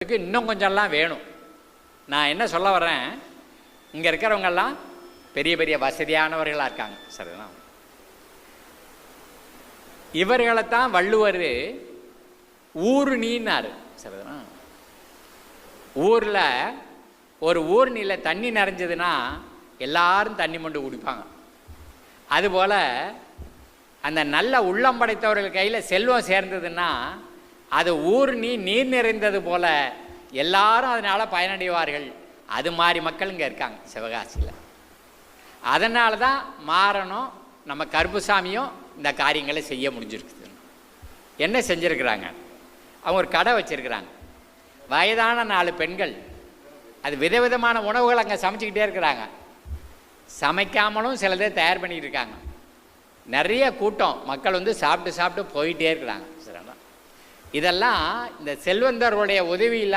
இதுக்கு இன்னும் கொஞ்சம்லாம் வேணும். நான் என்ன சொல்ல வர்றேன்? இங்கே இருக்கிறவங்கெல்லாம் பெரிய பெரிய வசதியானவர்களாக இருக்காங்க. சரிதான்? இவர்களைத்தான் வள்ளுவர் ஊருணின்னாரு. சரிதான்? ஊரில் ஒரு ஊர்னியில் தண்ணி நிறைஞ்சதுன்னா எல்லாரும் தண்ணி மொண்டு குடிப்பாங்க. அதுபோல் அந்த நல்ல உள்ளம் படைத்தவர்கள் கையில் செல்வம் சேர்ந்ததுன்னா அது ஊர் நீ நீர் நிறைந்தது போல எல்லாரும் அதனால் பயனடைவார்கள். அது மாதிரி மக்கள் இங்கே இருக்காங்க சிவகாசியில். அதனால தான் மாறணும் நம்ம கருப்புசாமியும் இந்த காரியங்களை செய்ய முடிஞ்சிருக்குது. என்ன செஞ்சுருக்கிறாங்க? அவங்க ஒரு கடை வச்சுருக்கிறாங்க. வயதான நாலு பெண்கள் அது விதவிதமான உணவுகள் அங்கே சமைச்சிக்கிட்டே இருக்கிறாங்க. சமைக்காமலும் சிலதை தயார் பண்ணிக்கிட்டு இருக்காங்க. நிறைய கூட்டம் மக்கள் வந்து சாப்பிட்டு சாப்பிட்டு போயிட்டே இருக்கிறாங்க. இதெல்லாம் இந்த செல்வந்தருடைய உதவி இல்லாமல்